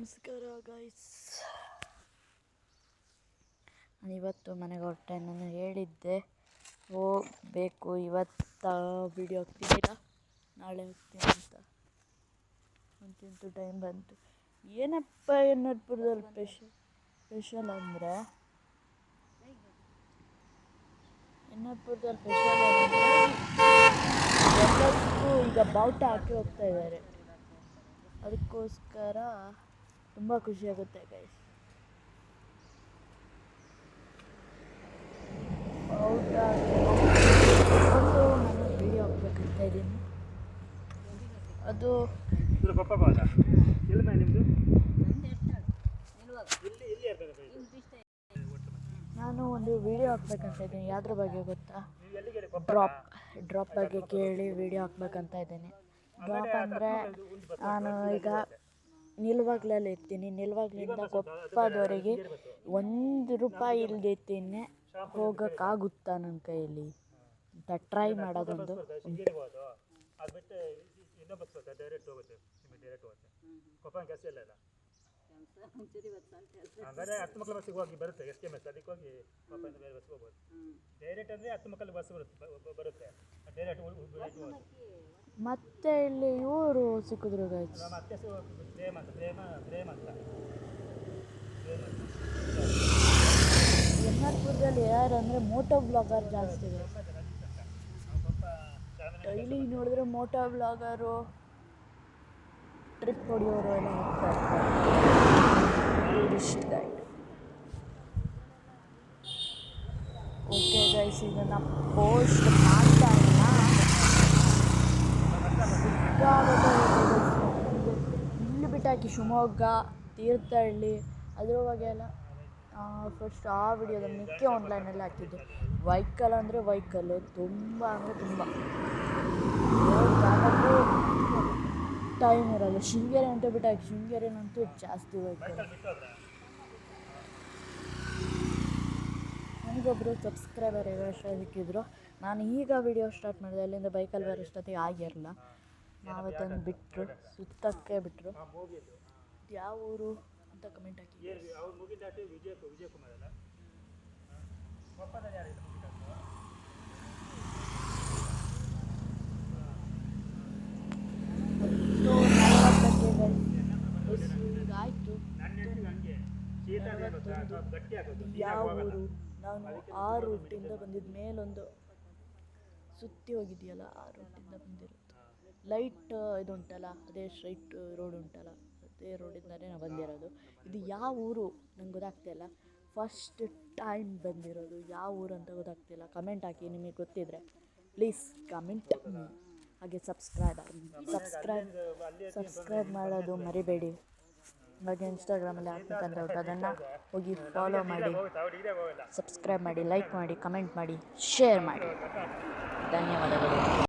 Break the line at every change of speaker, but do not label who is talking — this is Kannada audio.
ನಮಸ್ಕಾರ ಗೈಸ್ ನಾನು ಇವತ್ತು ಮನೆಗೆ ಹೊರಟೆ. ನಾನು ಹೇಳಿದ್ದೆ, ಹೋಗಬೇಕು. ಇವತ್ತು ವಿಡಿಯೋ ಹಾಕ್ತಿದ್ದೀರಾ ನಾಳೆ ಹೋಗ್ತೀನಿ ಅಂತ. ಅಂತಂತೂ ಟೈಮ್ ಬಂತು. ಏನಪ್ಪ ಎನ್ನರ್ಪುರದಲ್ಲಿ ಸ್ಪೆಷಲ್ ಸ್ಪೆಷಲ್ ಅಂದರೆ? ಎನ್ನಪುರದಲ್ಲಿ ಸ್ಪೆಷಲ್ ಎಲ್ಲದಕ್ಕೂ ಈಗ ಬಾವುಟ ಹಾಕಿ ಹೋಗ್ತಾ ಇದ್ದಾರೆ. ಅದಕ್ಕೋಸ್ಕರ ತುಂಬ ಖುಷಿಯಾಗುತ್ತೆ ಗೈಸ್ ಒಂದು ನಾನು ವಿಡಿಯೋ ಹಾಕ್ಬೇಕಂತ ಇದ್ದೀನಿ. ಅದು ನಾನು ಒಂದು ವಿಡಿಯೋ ಹಾಕ್ಬೇಕಂತ ಇದ್ದೀನಿ. ಯಾವ್ದ್ರ ಬಗ್ಗೆ ಗೊತ್ತಾ? ಡ್ರಾಪ್ ಡ್ರಾಪ್ ಬಗ್ಗೆ ಕೇಳಿ ವಿಡಿಯೋ ಹಾಕ್ಬೇಕಂತ ಇದ್ದೀನಿ. ಡ್ರಾಪ್ ಅಂದರೆ ನಾನು ಈಗ ನಿಲ್ವಾಗ್ಲಲ್ಲಿ ಇರ್ತೀನಿ. ನಿಲ್ವಾಗ್ಲಿಂದ ಕೊಪ್ಪದವರೆಗೆ ಒಂದು ರೂಪಾಯಿ ಇಲ್ದಿರ್ತೀನಿ ಹೋಗೋಕ್ಕಾಗುತ್ತಾ ನನ್ನ ಕೈಯಲ್ಲಿ? ಅಂತ ಟ್ರೈ ಮಾಡೋದೊಂದು.
ಅಂದರೆ ಹತ್ತು ಮಕ್ಕಳ ಬಸ್ಸಿಗೆ ಹೋಗಿ ಬರುತ್ತೆ. ಎಸ್ ಕೆ ಎಂ ಎಸ್ ಅದಕ್ಕೆ ಹೋಗಿ ಬೇರೆ ಬಸ್ಸಿಗೆ ಹೋಗ್ಬೋದು. ಡೈರೆಕ್ಟ್ ಅಂದರೆ ಹತ್ತು ಮಕ್ಕಳ ಬಸ್ ಬರುತ್ತೆ ಬರುತ್ತೆ.
ಮತ್ತೆ ಇಲ್ಲಿ ಇವರು ಸಿಕ್ಕಿದ್ರು ಗೈಸ್
ನಮ್ಮ ಪ್ರೇಮ ಪ್ರೇಮ ಪ್ರೇಮ ಅಂತ ಪ್ರೇಮ ಅಂತ.
ಯಾರು ಅಂದರೆ ಮೋಟೋ ಬ್ಲಾಗರ್ ಜಾಸ್ತಿ ಇದೆ. ಡೈಲಿ ನೋಡಿದ್ರೆ ಮೋಟೋ ಬ್ಲಾಗರು ಟ್ರಿಪ್ ಹೊಡೆಯೋರು ಎಲ್ಲ ಹೋಗ್ತಾ ಇರ್ತಾರೆ. ಓಕೆ ಗೈಸ್ ಈಗ ನಮ್ಮ ಪೋಸ್ಟ್ ಮಾಡ್ತಾ ಇಲ್ಲ ಬಿಟ್ಟಾಕಿ ಶಿವಮೊಗ್ಗ, ತೀರ್ಥಹಳ್ಳಿ ಅದ್ರ ಬಗ್ಗೆ ಎಲ್ಲ ಫಸ್ಟ್ ಆ ವಿಡಿಯೋದ ಮಿಕ್ಕಿ ಆನ್ಲೈನಲ್ಲಿ ಹಾಕಿದ್ದು. ವೈಕಲ್ ಅಂದರೆ ವೈಕಲ್ಲು ತುಂಬ ಅಂದರೆ ತುಂಬ. ಟೈಮ್ ಇರಲ್ಲ ಶೃಂಗೇರಿ ಅಂತ ಬಿಟ್ಟಾಕಿ, ಶೃಂಗೇರಿನಂತೂ ಜಾಸ್ತಿ ವೈಕಲ್ ನನಗೊಬ್ಬರು ಸಬ್ಸ್ಕ್ರೈಬರ್ ಎಷ್ಟೋ ಸಿಕ್ಕಿದ್ರು. ನಾನು ಈಗ ವಿಡಿಯೋ ಸ್ಟಾರ್ಟ್ ಮಾಡಿದೆ, ಅಲ್ಲಿಂದ ಬೈಕಲ್ಲಿ ಬರೋಷ್ಟೊತ್ತಿಗೆ ಆಗಿರಲ್ಲ. ನಾವತ್ತೊಂದು ಬಿಟ್ಟರು ಸುತ್ತಕ್ಕೆ ಬಿಟ್ಟರು ಯಾವ ಊರು ಅಂತ ಕಮೆಂಟ್ ಹಾಕಿ. ಆಯಿತು ಯಾವ ಊರು? ನಾನು ಆ ರೂಟಿಂದ ಬಂದಿದ್ದು ಮೇಲೊಂದು ಸುತ್ತಿ ಹೋಗಿದೆಯಲ್ಲ ಆ ರೂಟಿಂದ ಬಂದಿರೋದು. ಲೈಟ್ ಇದು ಉಂಟಲ್ಲ ಅದೇ ಸ್ಟ್ರೈಟ್ ರೋಡ್ ಉಂಟಲ್ಲ, ಅದೇ ರೋಡಿಂದಲೇ ನಾವು ಬಂದಿರೋದು. ಇದು ಯಾವ ಊರು ನಂಗೆ ಗೊತ್ತಾಗ್ತಿಲ್ಲ ಫಸ್ಟ್ ಟೈಮ್ ಬಂದಿರೋದು ಯಾವ ಊರು ಅಂತ ಗೊತ್ತಾಗ್ತಿಲ್ಲ ಕಮೆಂಟ್ ಹಾಕಿ, ನಿಮಗೆ ಗೊತ್ತಿದ್ರೆ. ಪ್ಲೀಸ್ ಕಮೆಂಟ್ ಹಾಗೆ ಸಬ್ಸ್ಕ್ರೈಬ್ ಸಬ್ಸ್ಕ್ರೈಬ್ ಸಬ್ಸ್ಕ್ರೈಬ್ ಮಾಡೋದು ಮರಿಬೇಡಿ. ಹಾಗೆ ಇನ್ಸ್ಟಾಗ್ರಾಮಲ್ಲಿ ಹಾಕ್ಬೇಕಂದ್ರೆ ಉಂಟು ಅದನ್ನು ಹೋಗಿ ಫಾಲೋ ಮಾಡಿ.
ಅವ್ರು
ಸಬ್ಸ್ಕ್ರೈಬ್ ಮಾಡಿ ಲೈಕ್ ಮಾಡಿ ಕಮೆಂಟ್ ಮಾಡಿ ಶೇರ್ ಮಾಡಿ. ಧನ್ಯವಾದಗಳು.